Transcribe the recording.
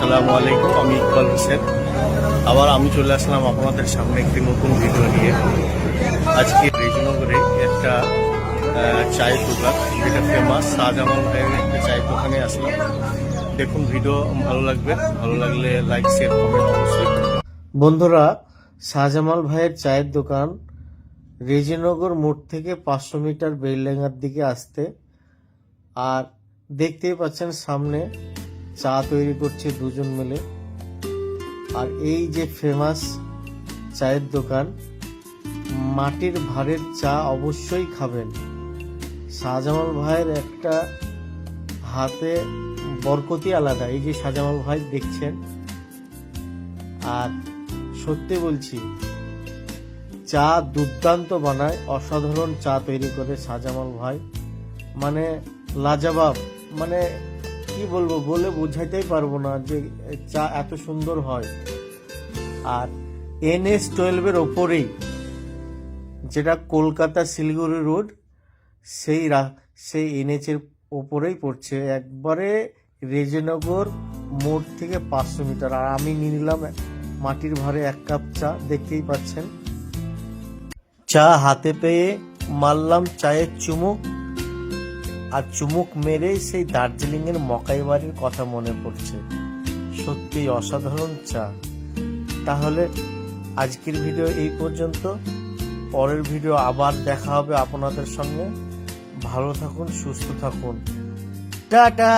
আসসালামু আলাইকুম, আমি ইকবাল হোসেন। আবার আমি চলে আসলাম আপনাদের সামনে একটি নতুন ভিডিও নিয়ে। আজকে রেজনগরে একটা চায়ের দোকান, যেটা ফেমাস শাহজামাল ভাইয়ের একটা চায়ের দোকানে আসলাম। দেখুন, ভিডিও ভালো লাগবে। ভালো লাগলে লাইক শেয়ার কমেন্ট অবশ্যই। বন্ধুরা শাহজামাল ভাইয়ের চায়ের দোকান রেজিনগর মোড় থেকে পাঁচশো মিটার বেলডাঙ্গার দিকে আসতে। আর দেখতেই পাচ্ছেন সামনে চা তৈরি করছে দুজন মিলে। আর এই যে ফেমাস চায়ের দোকান, মাটির ভারের চা অবশ্যই খাবেন। শাহজামাল ভাইয়ের একটা হাতে বরকতি আলাদা, এই যে শাহজামাল ভাই দেখছেন। আর সত্যি বলছি, চা দুর্দান্ত বানায়, অসাধারণ চা তৈরি করে শাহজামাল ভাই। মানে লাজবাব মানে কি বলব? বলে বোঝাইতেই পারব না যে চা এত সুন্দর হয়। আর এনএস টুয়েলভের ওপরেই যেটা কলকাতা শিলিগুড়ি রোড, সেই রা- সেই এনএচ এর ওপরেই পড়ছে। একবারে রেজনগর মোড় থেকে পাঁচশো মিটার। আর আমি নিয়ে নিলাম মাটির ভারে এক কাপ চা, দেখতেই পাচ্ছেন। চা হাতে পেয়ে মারলাম চায়ের চুমুক। আর চুমুক মেরেই সেই দার্জিলিং এর মকাই বাড়ির কথা মনে পড়ছে। সত্যি অসাধারণ চা। তাহলে আজকের ভিডিও এই পর্যন্ত। পরের ভিডিও আবার দেখা হবে আপনাদের সঙ্গে। ভালো থাকুন, সুস্থ থাকুন। টাটা!